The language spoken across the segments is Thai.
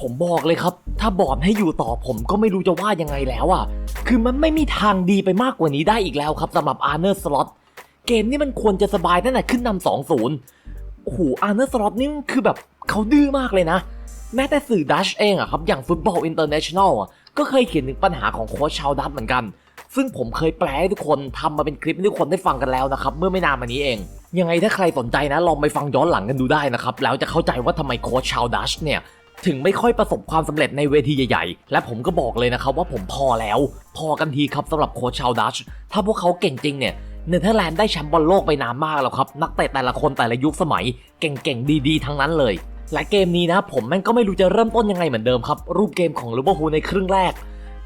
ผมบอกเลยครับ ถ้าบอร์ดให้อยู่ต่อผมก็ไม่รู้จะว่ายังไงแล้วอะ คือมันไม่มีทางดีไปมากกว่านี้ได้อีกแล้วครับสำหรับอาร์เนอร์สล็อตเกมนี้มันควรจะสบายตั้งแต่ขึ้นนำสองศูนย์โอ้โหอาร์เนอร์สล็อตนี่คือแบบเขาดื้อมากเลยนะ แม้แต่สื่อดัชเองอะครับอย่างฟุตบอลอินเตอร์เนชั่นแนลอะก็เคยเขียนถึงปัญหาของโค้ชชาวดัตเหมือนกัน ซึ่งผมเคยแปลให้ทุกคนทำมาเป็นคลิปให้ทุกคนได้ฟังกันแล้วนะครับ เมื่อไม่นานมานี้เอง ยังไงถ้าใครสนใจนะลองไปฟังย้อนหลังกันดูได้นะครับ แล้วจะเข้าใจว่าทำไมโค้ชชาวดัชเนี่ย ถึงไม่ค่อยประสบความสำเร็จในเวทีใหญ่ๆ และผมก็บอกเลยนะครับว่าผมพอแล้ว พอกันทีครับสำหรับโค้ชชาวดัช ถ้าพวกเขาเก่งจริงเนี่ยเนเธอร์แลนด์ได้แชมป์บอลโลกไปนานมากแล้วครับ นักเตะแต่ละคนแต่ละยุคสมัย เก่งๆ ดีๆ ทั้งนั้นเลย และเกมนี้นะผมแม่งก็ไม่รู้จะเริ่มต้นยังไงเหมือนเดิมครับ รูปเกมของลิเวอร์พูลในครึ่งแรก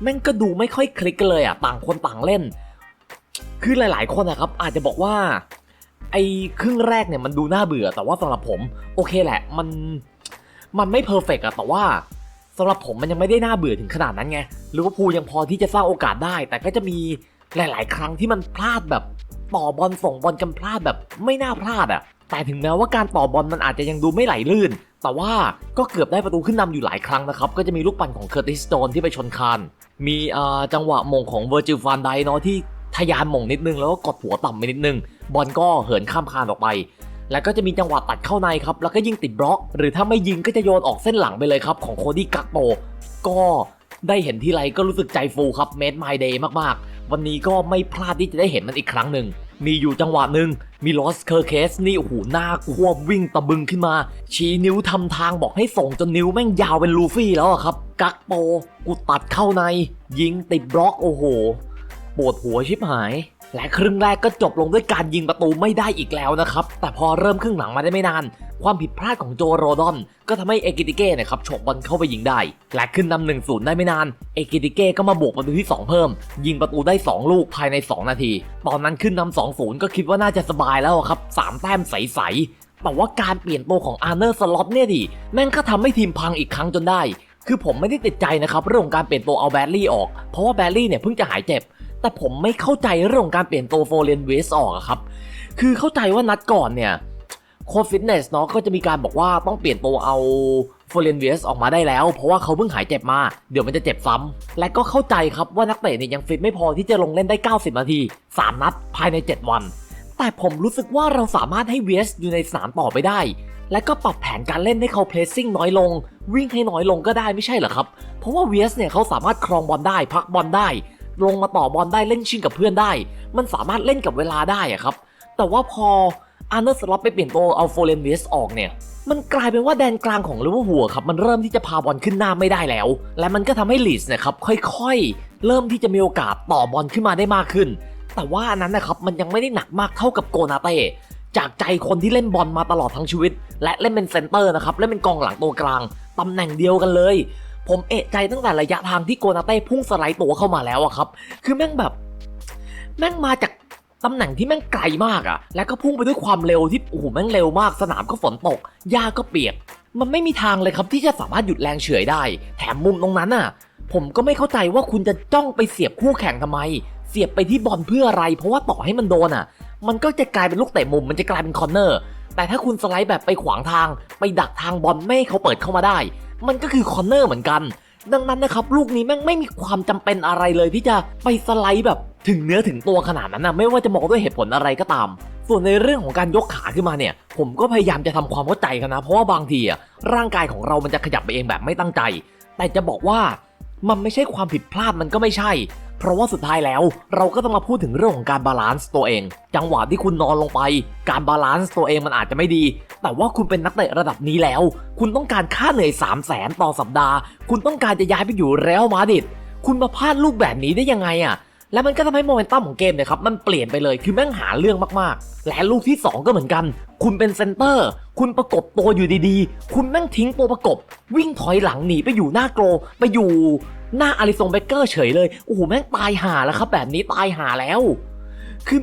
แม่งก็ดูไม่ค่อยคลิกกันเลยอะต่างคนต่างเล่น คือหลาย ๆ คนนะครับอาจจะบอกว่าไอ้ครึ่งแรกเนี่ยมันดูน่าเบื่อแต่ว่าสำหรับผม โอเคแหละ มัน มันไม่เพอร์เฟกอะแต่ว่าสำหรับผมมันยังไม่ได้น่าเบื่อถึงขนาดนั้นไงลิเวอร์พูลยังพอที่จะสร้างโอกาสได้ แต่ก็จะมีหลาย ๆ ครั้งที่มันพลาดแบบต่อบอลส่งบอลกันพลาดแบบไม่น่าพลาดอะแต่ถึงแม้ว่าการต่อบอลมันอาจจะยังดูไม่ไหลลื่น แต่ว่าก็เกือบได้ประตูขึ้นนำอยู่หลายครั้งนะครับ ก็จะมีลูกปั่นของเคอร์ติสโตนที่ไปชนคาน มีจังหวะมงของเวอร์จิลฟานไดเนาะที่ทะยานมงนิดนึงแล้วก็กดหัวต่ำไปนิดนึง บอลก็เหินข้ามคานออกไป แล้วก็จะมีจังหวะตัดเข้าในครับ แล้วก็ยิงติดบล็อก หรือถ้าไม่ยิงก็จะโยนออกเส้นหลังไปเลยครับ ของโคดี้กักโป ก็ได้เห็นทีไรก็รู้สึกใจฟูครับเมดไมเดย์มากๆ วันนี้ก็ไม่พลาดที่จะได้เห็นมันอีกครั้งหนึ่ง มีอยู่จังหวะหนึ่งมีลอสเคอร์เคสนี่โอ้โหหน้าควบวิ่งตะบึงขึ้นมา ชี้นิ้วทำทางบอกให้ส่งจนนิ้วแม่งยาวเป็นลูฟี่แล้วอะครับ กักโปกูตัดเข้าใน ยิงติดบล็อกโอ้โหปวดหัวชิบหาย และครึ่งแรกก็จบลงด้วยการยิงประตูไม่ได้อีกแล้วนะครับ แต่พอเริ่มครึ่งหลังมาได้ไม่นาน ความผิดพลาดของโจโรดอน ก็ทำให้เอกิติเก้นะครับฉกบอลเข้าไปยิงได้ และขึ้นนำหนึ่งศูนย์ได้ไม่นาน เอกิติเก้ก็มาบวกประตูที่ 2 เพิ่ม ยิงประตูได้ 2 ลูกภายใน 2 นาที ตอนนั้นขึ้นนำสองศูนย์ก็คิดว่าน่าจะสบายแล้วครับสามแต้มใสๆแต่ว่าการเปลี่ยนตัวของอาร์เนอร์สล็อตเนี่ยดิแม่งก็ทำให้ทีมพังอีกครั้งจนได้คือผมไม่ได้ติดใจนะครับเรื่องของการเปลี่ยนตัวเอาแบดลี่ออก เพราะว่าแบดลี่เนี่ยเพิ่งจะหายเจ็บ แต่ผมไม่เข้าใจเรื่องของการเปลี่ยนตัวโฟเรนเวสออกอะครับ คือเข้าใจว่านัดก่อนเนี่ยโค้ชฟิตเนสเนาะก็จะมีการบอกว่าต้องเปลี่ยนตัวเอาโฟเรนเวสออกมาได้แล้ว เพราะว่าเขาเพิ่งหายเจ็บมา เดี๋ยวมันจะเจ็บซ้ำและก็เข้าใจครับว่านักเตะเนี่ยยังฟิตไม่พอที่จะลงเล่นได้ 90 นาที 3 นัดภายใน 7 วัน แต่ผมรู้สึกว่าเราสามารถให้เวสอยู่ในสนามต่อไปได้ และก็ปรับแผนการเล่นให้เขาเพลสซิ่งน้อยลง วิ่งให้น้อยลงก็ได้ไม่ใช่เหรอครับ เพราะว่าเวสเนี่ยเขาสามารถครองบอลได้พักบอลได้ ลงมาต่อบอลได้เล่นชิงกับเพื่อนได้ มันสามารถเล่นกับเวลาได้อะครับ แต่ว่าพออาร์เนอร์สล็อตไปเปลี่ยนตัวเอาโฟเรนเวสออกเนี่ย มันกลายเป็นว่าแดนกลางของลิเวอร์พูลครับมันเริ่มที่จะพาบอลขึ้นหน้าไม่ได้แล้ว และมันก็ทำให้ลีส์เนี่ยครับค่อยๆ เริ่มที่จะมีโอกาสต่อบอลขึ้นมาได้มากขึ้น แต่ว่าอันนั้นนะครับมันยังไม่ได้หนักมากเท่ากับโกนาเต้จากใจคนที่เล่นบอลมาตลอดทั้งชีวิต และเล่นเป็นเซนเตอร์นะครับเล่นเป็นกองหลังตัวกลางตำแหน่งเดียวกันเลย ผมเอะใจตั้งแต่ระยะทางที่โกนาเต้พุ่งสไลด์ตัวเข้ามาแล้วอะครับ คือแม่งแบบ แม่งมาจากตำแหน่งที่แม่งไกลมากอะแล้วก็พุ่งไปด้วยความเร็วที่โอ้โหแม่งเร็วมาก สนามก็ฝนตกหญ้าก็เปียก มันไม่มีทางเลยครับที่จะสามารถหยุดแรงเฉื่อยได้ แถมมุมตรงนั้นน่ะผมก็ไม่เข้าใจว่าคุณจะจ้องไปเสียบคู่แข่งทำไม เสียบไปที่บอลเพื่ออะไร เพราะว่าต่อให้มันโดนอะ มันก็จะกลายเป็นลูกเตะมุม มันจะกลายเป็นคอร์เนอร์ แต่ถ้าคุณสไลด์แบบไปขวางทาง ไปดักทางบอลไม่ให้เขาเปิดเข้ามาได้ มันก็คือคอนเนอร์เหมือนกัน ดังนั้นนะครับลูกนี้แม่งไม่มีความจำเป็นอะไรเลยที่จะไปสไลด์แบบถึงเนื้อถึงตัวขนาดนั้นนะไม่ว่าจะมองด้วยเหตุผลอะไรก็ตาม ส่วนในเรื่องของการยกขาขึ้นมาเนี่ย ผมก็พยายามจะทำความเข้าใจกันนะ เพราะว่าบางทีอะร่างกายของเรามันจะขยับไปเองแบบไม่ตั้งใจ แต่จะบอกว่ามันไม่ใช่ความผิดพลาดมันก็ไม่ใช่ เพราะว่าสุดท้ายแล้ว เราก็ต้องมาพูดถึงเรื่องของการบาลานซ์ตัวเอง จังหวะที่คุณนอนลงไป การบาลานซ์ตัวเองมันอาจจะไม่ดี แต่ว่าคุณเป็นนักเตะระดับนี้แล้ว คุณต้องการค่าเหนื่อย3 0 0แสนต่อสัปดาห์ คุณต้องการจะย้ายไปอยู่เรอัลมาดริดคุณมาพลาดลูกแบบนี้ได้ยังไงอะแล้วมันก็ทำให้โมเมนตัมของเกมเนี่ยครับมันเปลี่ยนไปเลยคือแม่งหาเรื่องมากๆ และลูกที่ 2 ก็เหมือนกัน คุณเป็นเซนเตอร์ คุณประกบตัวอยู่ดีๆ คุณแม่งทิ้งตัวประกบ วิ่งถอยหลังหนีไปอยู่หน้าโกลไปอยู่ หน้าอาริซงเบเกอร์เฉยเลยโอ้โหแม่งตายหาแล้วครับ แบบนี้ตายหาแล้ว คือ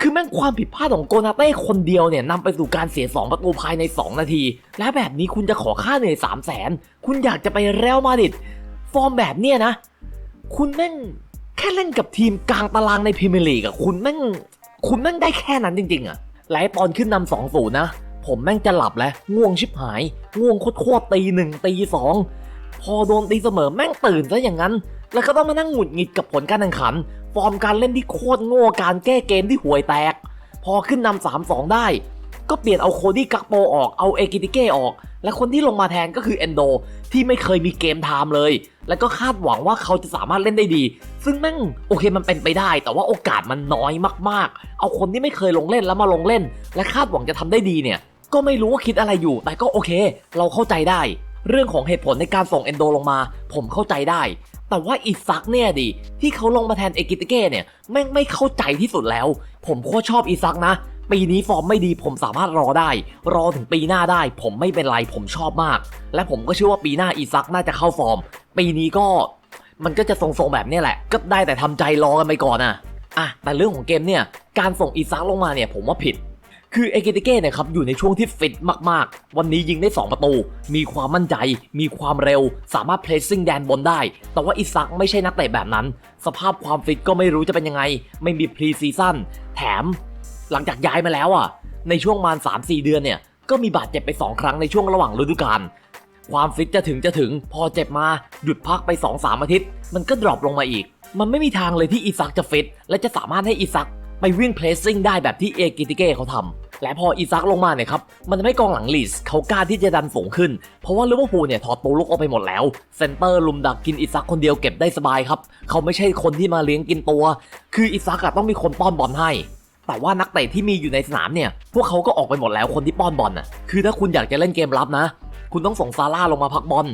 คือแม่งความผิดพลาดของโกนาเต้คนเดียวเนี่ยนำไปสู่การเสีย 2 ประตูภายใน 2 นาที และแบบนี้คุณจะขอค่าเหนื่อย3 0 0แสนคุณอยากจะไปเรอัลมาดริดฟอร์มแบบเนี้ยนะ คุณแม่งแค่เล่นกับทีมกลางตารางในพรีเมียร์ลีกอะคุณแม่งคุณแม่งได้แค่นั้นจริงๆอะและตอนขึ้นนำ2 0นะ ผมแม่งจะหลับแล้ว ง่วงชิบหาย ง่วงโคตรๆตีหนึ่งตีสอง พอโดนตีเสมอแม่งตื่นซะอย่างนั้น แล้วก็ต้องมานั่งหงุดหงิดกับผลการแข่งขัน ฟอร์มการเล่นที่โคตรโง่การแก้เกมที่ห่วยแตก พอขึ้นนำสามสองได้ ก็เปลี่ยนเอาโคดี้กักโปออกเอาเอกิติเก้ออก และคนที่ลงมาแทนก็คือเอนโดที่ไม่เคยมีเกมไทม์เลย แล้วก็คาดหวังว่าเขาจะสามารถเล่นได้ดี ซึ่งแม่งโอเคมันเป็นไปได้ แต่ว่าโอกาสมันน้อยมากๆ เอาคนที่ไม่เคยลงเล่นแล้วมาลงเล่น และคาดหวังจะทำได้ดีเนี่ย ก็ไม่รู้ว่าคิดอะไรอยู่ แต่ก็โอเค เราเข้าใจได้ เรื่องของเหตุผลในการส่งเอนโดลงมา ผมเข้าใจได้ แต่ว่าอีซักเนี่ยดิที่เขาลงมาแทนเอกิติเก้เนี่ยแม่งไม่เข้าใจที่สุดแล้ว ผมโคตรชอบอีซักนะ ปีนี้ฟอร์มไม่ดีผมสามารถรอได้ รอถึงปีหน้าได้ ผมไม่เป็นไรผมชอบมาก และผมก็เชื่อว่าปีหน้าอีซักน่าจะเข้าฟอร์ม ปีนี้ก็มันก็จะทรงๆแบบเนี้ยแหละ ก็ได้แต่ทำใจรอกันไปก่อนอะอะแต่เรื่องของเกมเนี่ยการส่งอีซักลงมาเนี่ยผมว่าผิด คือเอเกติเก้เนี่ยครับอยู่ในช่วงที่ฟิตมากๆ วันนี้ยิงได้ 2 ประตู มีความมั่นใจ มีความเร็ว สามารถเพลสซิ่งแดนบนได้ แต่ว่าอิซักไม่ใช่นักเตะแบบนั้น สภาพความฟิตก็ไม่รู้จะเป็นยังไง ไม่มีพรีซีซั่น แถม หลังจากย้ายมาแล้วอะ ในช่วงประมาณ3-4 เดือนเนี่ย ก็มีบาดเจ็บไป 2 ครั้งในช่วงระหว่างฤดูกาล ความฟิตจะถึงจะถึง พอเจ็บมา หยุดพักไป 2-3 อาทิตย์ มันก็ดรอปลงมาอีก มันไม่มีทางเลยที่อิซักจะฟิต และจะสามารถให้อิซักไปวิ่งเพลสซิ่งได้แบบที่เอกิติเก้เขาทำ และพออิซักลงมาเนี่ยครับ มันทำให้กองหลังลีสเขากล้าที่จะดันสูงขึ้น เพราะว่าลิเวอร์พูลเนี่ยถอดตัวลุกออกไปหมดแล้ว เซนเตอร์ลุมดักกินอิซักคนเดียวเก็บได้สบายครับ เขาไม่ใช่คนที่มาเลี้ยงกินตัว คืออิซักต้องมีคนป้อนบอลให้ แต่ว่านักเตะที่มีอยู่ในสนามเนี่ย พวกเขาก็ออกไปหมดแล้วคนที่ป้อนบอลน่ะ คือถ้าคุณอยากจะเล่นเกมรับนะ คุณต้องส่งซาร่าลงมาพักบอล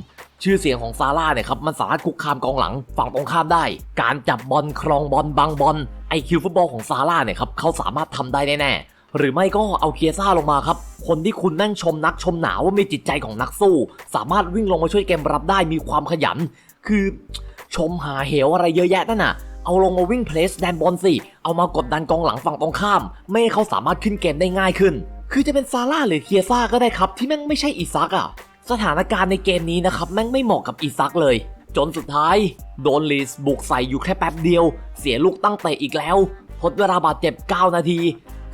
ชื่อเสียงของซาร่าเนี่ยครับมันสามารถคุกคามกองหลังฝั่งตรงข้ามได้ การจับบอลครองบอลบังบอลไอคิวฟุตบอลของซาร่าเนี่ยครับเขาสามารถทำได้แน่ๆ หรือไม่ก็เอาเคียซ่าลงมาครับ คนที่คุณนั่งชมนักชมหนาว่ามีจิตใจของนักสู้ สามารถวิ่งลงมาช่วยเกมรับได้มีความขยัน คือชมหาเหวอะไรเยอะแยะนั่นน่ะ เอาลงมาวิ่งเพลสแดนบอลสิ เอามากดดันกองหลังฝั่งตรงข้าม ไม่ให้เขาสามารถขึ้นเกมได้ง่ายขึ้น คือจะเป็นซาร่าหรือเคียซ่าก็ได้ครับ ที่แม่งไม่ใช่อีซักอะสถานการณ์ในเกมนี้นะครับแม่งไม่เหมาะกับอีซักเลย จนสุดท้าย โดนลีสบุกใส่อยู่แค่แป๊บเดียว เสียลูกตั้งเตะอีกแล้วทดเวลาบาดเจ็บ 9 นาที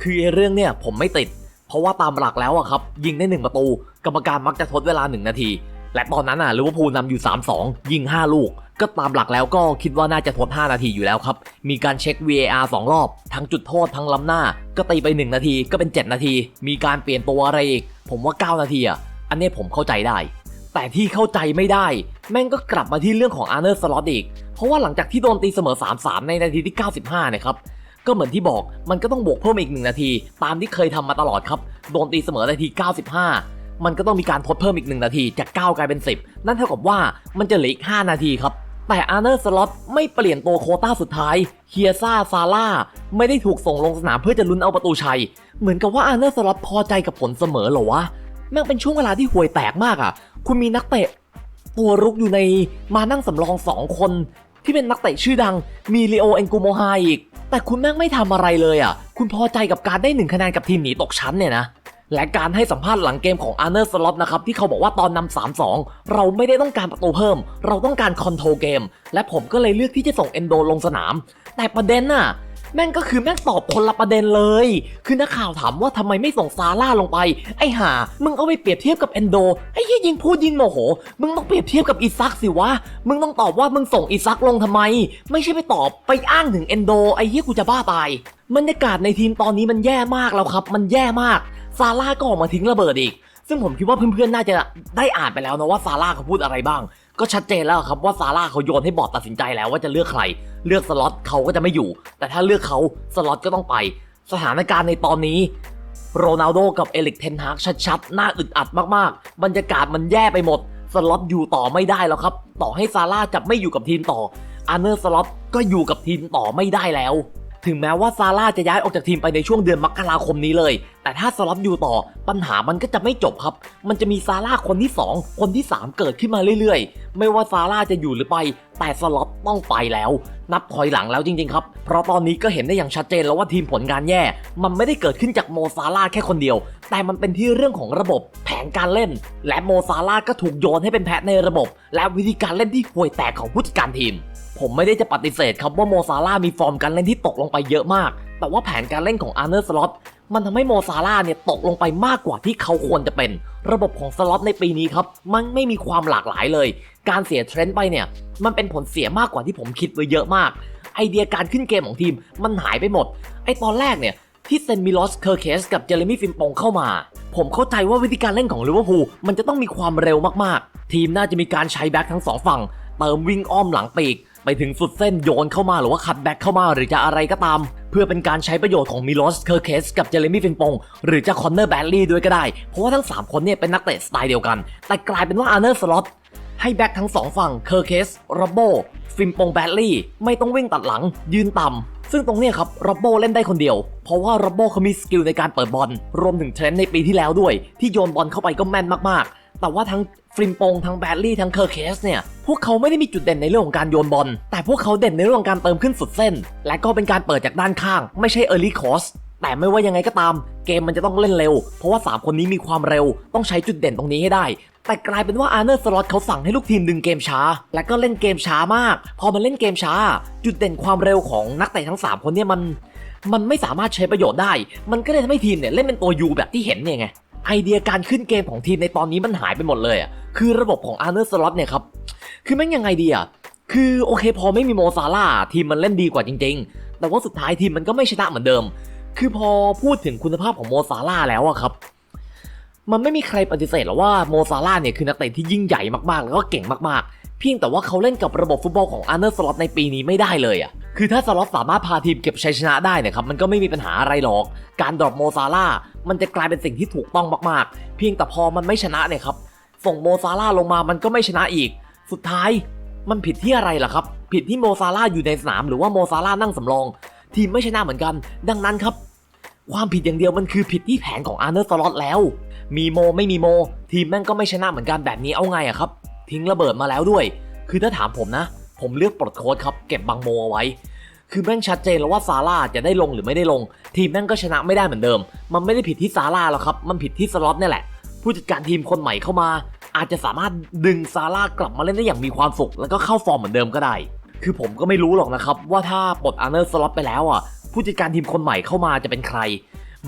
คือเรื่องเนี่ยผมไม่ติด เพราะว่าตามหลักแล้วอะครับ ยิงได้1ประตู กรรมการมักจะทดเวลา1นาที และตอนนั้นอะลิเวอร์พูลนำอยู่ 3-2 ยิง 5 ลูก ก็ตามหลักแล้วก็คิดว่าน่าจะทด 5 นาทีอยู่แล้วครับ มีการเช็ค VAR 2 รอบ ทั้งจุดโทษทั้งล้ำหน้า ก็ตีไป 1 นาทีก็เป็น 7 นาที มีการเปลี่ยนตัวอะไรอีก ผมว่า 9 นาทีอะอันนี้ผมเข้าใจได้ แต่ที่เข้าใจไม่ได้ แม่งก็กลับมาที่เรื่องของอาร์เนอร์สล็อตอีก เพราะว่าหลังจากที่โดนตีเสมอ 3-3 ในนาทีที่ 95เนี่ยครับ ก็เหมือนที่บอกมันก็ต้องบวกเพิ่มอีก 1 นาที ตามที่เคยทำมาตลอดครับ โดนตีเสมอนาที 95 มันก็ต้องมีการทดเพิ่มอีก 1 นาทีจาก 9 กลายเป็น 10 นั่นเท่ากับว่ามันจะเหลืออีก 5 นาทีครับ แต่อาร์เนอร์สล็อตไม่เปลี่ยนตัวโคต้าสุดท้ายเฮียซ่าซาร่าไม่ได้ถูกส่งลงสนามเพื่อจะลุ้นเอาประตูชัย เหมือนกับว่าอาร์เนอร์สล็อตพอใจกับผลเสมอเหรอวะแม่งเป็นช่วงเวลาที่ห่วยแตกมากอะ คุณมีนักเตะตัวรุกอยู่ในมานั่งสำรองสองคน ที่เป็นนักเตะชื่อดังมีลีโอเอนกูโมฮาอีก แต่คุณแม่งไม่ทำอะไรเลยอะ คุณพอใจกับการได้หนึ่งคะแนนกับทีมหนีตกชั้นเนี่ยนะ และการให้สัมภาษณ์หลังเกมของอาร์เนอร์สล็อตนะครับที่เขาบอกว่าตอนนำ3-2 เราไม่ได้ต้องการประตูเพิ่ม เราต้องการคอนโทรลเกม และผมก็เลยเลือกที่จะส่งเอนโดลงสนาม แต่ประเด็นน่ะ แม่งก็คือแม่งตอบคนละประเด็นเลย คือนักข่าวถามว่าทำไมไม่ส่งซาร่าลงไป ไอ้ห่า มึงเอาไปเปรียบเทียบกับเอนโด ไอ้เหี้ยยิงพูดยิงโมโห มึงต้องเปรียบเทียบกับอีซักสิวะ มึงต้องตอบว่ามึงส่งอีซักลงทำไม ไม่ใช่ไปตอบไปอ้างถึงเอนโด ไอ้เหี้ยกูจะบ้าตายบรรยากาศในทีมตอนนี้มันแย่มากแล้วครับ มันแย่มาก ซาร่าก็ออกมาทิ้งระเบิดอีก ซึ่งผมคิดว่าเพื่อนๆน่าจะได้อ่านไปแล้วนะว่าซาร่าเขาพูดอะไรบ้าง ก็ชัดเจนแล้วครับว่าซาร่าเขาโยนให้บอร์ดตัดสินใจแล้วว่าจะเลือกใคร เลือกสล็อตเขาก็จะไม่อยู่ แต่ถ้าเลือกเขาสล็อตก็ต้องไป สถานการณ์ในตอนนี้โรนัลโดกับเอลิกเทนฮากชัดๆน่าอึดอัดมากๆ บรรยากาศมันแย่ไปหมด สล็อตอยู่ต่อไม่ได้แล้วครับ ต่อให้ซาร่าจะไม่อยู่กับทีมต่ออาร์เนอร์สล็อตก็อยู่กับทีมต่อไม่ได้แล้ว ถึงแม้ว่าซาร่าจะย้ายออกจากทีมไปในช่วงเดือนมกราคมนี้เลยแต่ถ้าสล็อตอยู่ต่อปัญหามันก็จะไม่จบครับ มันจะมีซาร่าคนที่ 2 คนที่ 3 เกิดขึ้นมาเรื่อยๆ ไม่ว่าซาร่าจะอยู่หรือไป แต่สล็อตต้องไปแล้ว นับถอยหลังแล้วจริงๆครับ เพราะตอนนี้ก็เห็นได้อย่างชัดเจนแล้วว่าทีมผลงานแย่ มันไม่ได้เกิดขึ้นจากโมซาร่าแค่คนเดียว แต่มันเป็นที่เรื่องของระบบแผนการเล่น และโมซาร่าก็ถูกโยนให้เป็นแพะในระบบ และวิธีการเล่นที่ห่วยแตกของผู้จัดการทีม ผมไม่ได้จะปฏิเสธครับว่าโมซาร่ามีฟอร์มการเล่นที่ตกลงไปเยอะมาก แต่ว่าแผนการเล่นของอาร์เนอร์สล็อต มันทำให้โมซาร่าเนี่ยตกลงไปมากกว่าที่เขาควรจะเป็น ระบบของสล็อตในปีนี้ครับ มันไม่มีความหลากหลายเลย การเสียเทรนด์ไปเนี่ย มันเป็นผลเสียมากกว่าที่ผมคิดไว้เยอะมาก ไอเดียการขึ้นเกมของทีมมันหายไปหมด ไอตอนแรกเนี่ยที่เซนมิลอสเคอร์เคสกับเจเรมี่ฟิมปงเข้ามา ผมเข้าใจว่าวิธีการเล่นของลิเวอร์พูลมันจะต้องมีความเร็วมากๆ ทีมน่าจะมีการใช้แบ็คทั้งสองฝั่ง เติมวิ่งอ้อมหลังปีก ไปถึงสุดเส้นโยนเข้ามาหรือว่าคัดแบ็คเข้ามาหรือจะอะไรก็ตาม เพื่อเป็นการใช้ประโยชน์ของมิลอสเคอร์เคสกับเจเรมี่ฟินปงหรือจะคอนเนอร์แบดลี่ด้วยก็ได้ เพราะว่าทั้ง 3 คนเนี่ยเป็นนักเตะสไตล์เดียวกัน แต่กลายเป็นว่าอาร์เนอร์สล็อตให้แบ็คทั้งสองฝั่งเคอร์เคสโรโบฟิมปงแบดลี่ไม่ต้องวิ่งตัดหลัง ยืนต่ำซึ่งตรงนี้ครับโรโบเล่นได้คนเดียว เพราะว่าโรโบเขามีสกิลในการเปิดบอล รวมถึงเทรนด์ในปีที่แล้วด้วย ที่โยนบอลเข้าไปก็แม่นมากๆ แต่ว่าทั้ง ฟิมปงทั้งแบดลี่ทั้งเคอร์เคสเนี่ยพวกเขาไม่ได้มีจุดเด่นในเรื่องของการโยนบอล แต่พวกเขาเด่นในเรื่องของการเติมขึ้นสุดเส้น และก็เป็นการเปิดจากด้านข้าง ไม่ใช่ Early Cross แต่ไม่ว่ายังไงก็ตาม เกมมันจะต้องเล่นเร็ว เพราะว่า 3 คนนี้มีความเร็ว ต้องใช้จุดเด่นตรงนี้ให้ได้ แต่กลายเป็นว่าอาร์เนอร์สล็อตเขาสั่งให้ลูกทีมดึงเกมช้า และก็เล่นเกมช้ามาก พอมันเล่นเกมช้า จุดเด่นความเร็วของนักเตะทั้ง 3 คนเนี่ยมัน มันไม่สามารถใช้ประโยชน์ได้ มันก็เลยทำให้ทีมเนี่ยเล่นเป็นตัวยูแบบที่เห็นเนี่ยไง ไอเดียการขึ้นเกมของทีมในตอนนี้มันหายไปหมดเลยอะคือระบบของอาร์เนอร์สล็อตเนี่ยครับคือแม่งยังไงดีอะคือโอเคพอไม่มีโมซาร่าทีมมันเล่นดีกว่าจริง ๆ แต่ว่าสุดท้ายทีมมันก็ไม่ชนะเหมือนเดิม คือพอพูดถึงคุณภาพของโมซาร่าแล้วอะครับ มันไม่มีใครปฏิเสธหรอกว่าโมซาร่าเนี่ยคือนักเตะที่ยิ่งใหญ่มากๆ แล้วก็เก่งมากๆ เพียงแต่ว่าเขาเล่นกับระบบฟุตบอลของอาร์เนอร์สล็อตในปีนี้ไม่ได้เลยอะคือถ้าสล็อตสามารถพาทีมเก็บชัยชนะได้เนี่ยครับมันก็ไม่มีปัญหาอะไรหรอก การดรอปโมซาร่ามันจะกลายเป็นสิ่งที่ถูกต้องมากๆ เพียงแต่พอมันไม่ชนะเนี่ยครับส่งโมซาร่าลงมามันก็ไม่ชนะอีก สุดท้ายมันผิดที่อะไรล่ะครับ ผิดที่โมซาร่าอยู่ในสนามหรือว่าโมซาร่านั่งสำรอง ทีมไม่ชนะเหมือนกัน ดังนั้นครับ ความผิดอย่างเดียวมันคือผิดที่แผนของอาร์เนอร์สล็อตแล้ว มีโมไม่มีโม ทีมแม่งก็ไม่ชนะเหมือนกันแบบนี้เอาไงอะครับ ทิ้งระเบิดมาแล้วด้วย คือถ้าถามผมนะ ผมเลือกปลดโค้ดครับ เก็บบางโมเอาไว้ คือแม่งชัดเจนแล้วว่าซาร่าจะได้ลงหรือไม่ได้ลง ทีมแม่งก็ชนะไม่ได้เหมือนเดิม มันไม่ได้ผิดที่ซาร่าหรอกครับ มันผิดที่สล็อตเนี่ยแหละ ผู้จัดการทีมคนใหม่เข้ามา อาจจะสามารถดึงซาร่ากลับมาเล่นได้อย่างมีความสุข แล้วก็เข้าฟอร์มเหมือนเดิมก็ได้ คือผมก็ไม่รู้หรอกนะครับว่าถ้าปลดอาร์เนอร์สล็อตไปแล้วอะ ผู้จัดการทีมคนใหม่เข้ามาจะเป็นใคร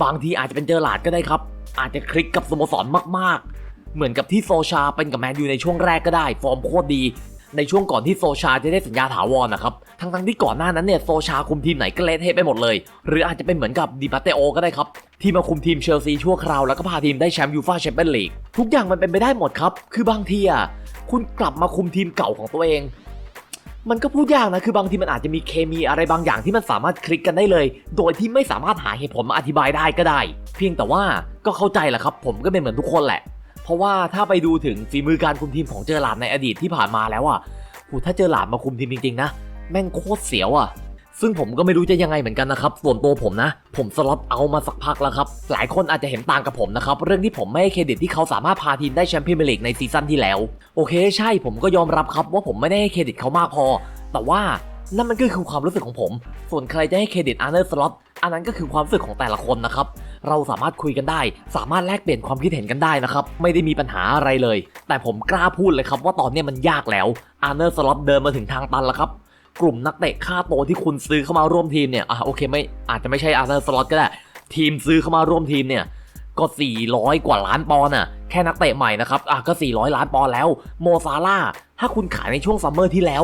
บางทีอาจจะเป็นเจอหลาดก็ได้ครับ อาจจะคลิกกับสโมสรมากๆ เหมือนกับที่โซชาเป็นกับแมนยูในช่วงแรกก็ได้ ฟอร์มโคตรดี ในช่วงก่อนที่โซชาจะได้สัญญาถาวรนะครับ ทั้งๆที่ก่อนหน้านั้นเนี่ยโซชาคุมทีมไหนก็เละเทะไปหมดเลย หรืออาจจะเป็นเหมือนกับดิมาเตโอก็ได้ครับ ที่มาคุมทีมเชลซีชั่วคราวแล้วก็พาทีมได้แชมป์ยูฟ่าแชมเปี้ยนลีกทุกอย่างมันเป็นไปได้หมดครับ คือบางทีอะคุณกลับมาคุมทีมเก่าของตัวเองมันก็พูดยากนะ คือบางทีมันอาจจะมีเคมีอะไรบางอย่างที่มันสามารถคลิกกันได้เลย โดยที่ไม่สามารถหาเหตุผลมาอธิบายได้ก็ได้ เพียงแต่ว่าก็เข้าใจแหละครับ ผมก็เป็นเหมือนทุกคนแหละ เพราะว่าถ้าไปดูถึงฝีมือการคุมทีมของเจอหลาดในอดีตที่ผ่านมาแล้วอะโหถ้าเจอหลาดมาคุมทีมจริงๆนะแม่งโคตรเสียวอะ ซึ่งผมก็ไม่รู้จะยังไงเหมือนกันนะครับส่วนตัวผมนะ ผมสล็อตเอามาสักพักแล้วครับ หลายคนอาจจะเห็นต่างกับผมนะครับ เรื่องที่ผมไม่ให้เครดิตที่เขาสามารถพาทีมได้แชมเป์พรีเมียร์ลีกในซีซั่นที่แล้ว โอเคใช่ผมก็ยอมรับครับว่าผมไม่ได้ให้เครดิตเขามากพอ แต่ว่านั่นมันก็คือความรู้สึกของผม ส่วนใครจะให้เครดิตอาร์เนอร์สล็อตอันนั้นก็คือความรู้สึกของแต่ละคนนะครับ เราสามารถคุยกันได้ สามารถแลกเปลี่ยนความคิดเห็นกันได้นะครับ ไม่ได้มีปัญหาอะไรเลย แต่ผมกล้าพูดเลยครับว่าตอนนี้มันยากแล้วอาร์เนอร์สล็อตเดินมาถึงทางตันแล้วครับกลุ่มนักเตะค่าโตที่คุณซื้อเข้ามาร่วมทีมเนี่ยอะโอเคไม่อาจจะไม่ใช่อาร์เนอลสล็อตก็ได้ทีมซื้อเข้ามาร่วมทีมเนี่ยก็ 400 กว่าล้านปอนด์อะแค่นักเตะใหม่นะครับอะก็ 400 ล้านปอนด์แล้วโมซาร่าถ้าคุณขายในช่วงซัมเมอร์ที่แล้ว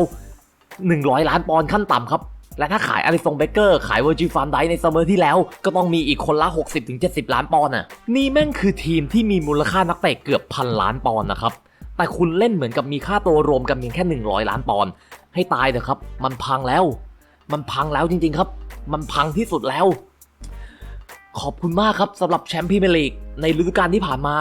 100 ล้านปอนด์ขั้นต่ำครับ และถ้าขายอลิซงเบเกอร์ขายเวอร์จิฟันไดในซัมเมอร์ที่แล้ว ก็ต้องมีอีกคนละ 60-70 ล้านปอนด์อะนี่แม่งคือทีมที่มีมูลค่านักเตะเกือบพันล้านปอนด์นะครับแต่คุณเล่นเหมือนกับมีค่าตัวรวมกันเพียงแค่ 100 ล้านปอนด์ให้ตายเถอะครับ มันพังแล้ว มันพังแล้วจริงๆครับ มันพังที่สุดแล้ว ขอบคุณมากครับสำหรับแชมป์พรีเมียร์ลีกในฤดูกาลที่ผ่านมา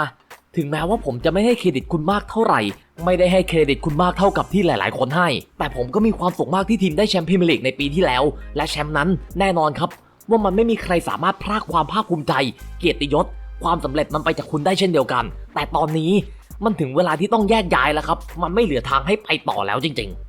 ถึงแม้ว่าผมจะไม่ให้เครดิตคุณมากเท่าไหร่ ไม่ได้ให้เครดิตคุณมากเท่ากับที่หลาย ๆ คนให้ แต่ผมก็มีความสุขมากที่ทีมได้แชมป์พรีเมียร์ลีกในปีที่แล้ว และแชมป์นั้นแน่นอนครับ ว่ามันไม่มีใครสามารถพรากความภาคภูมิใจ เกียรติยศ ความสำเร็จมันไปจากคุณได้เช่นเดียวกัน แต่ตอนนี้มันถึงเวลาที่ต้องแยกย้ายแล้วครับ มันไม่เหลือทางให้ไปต่อแล้วจริง ๆ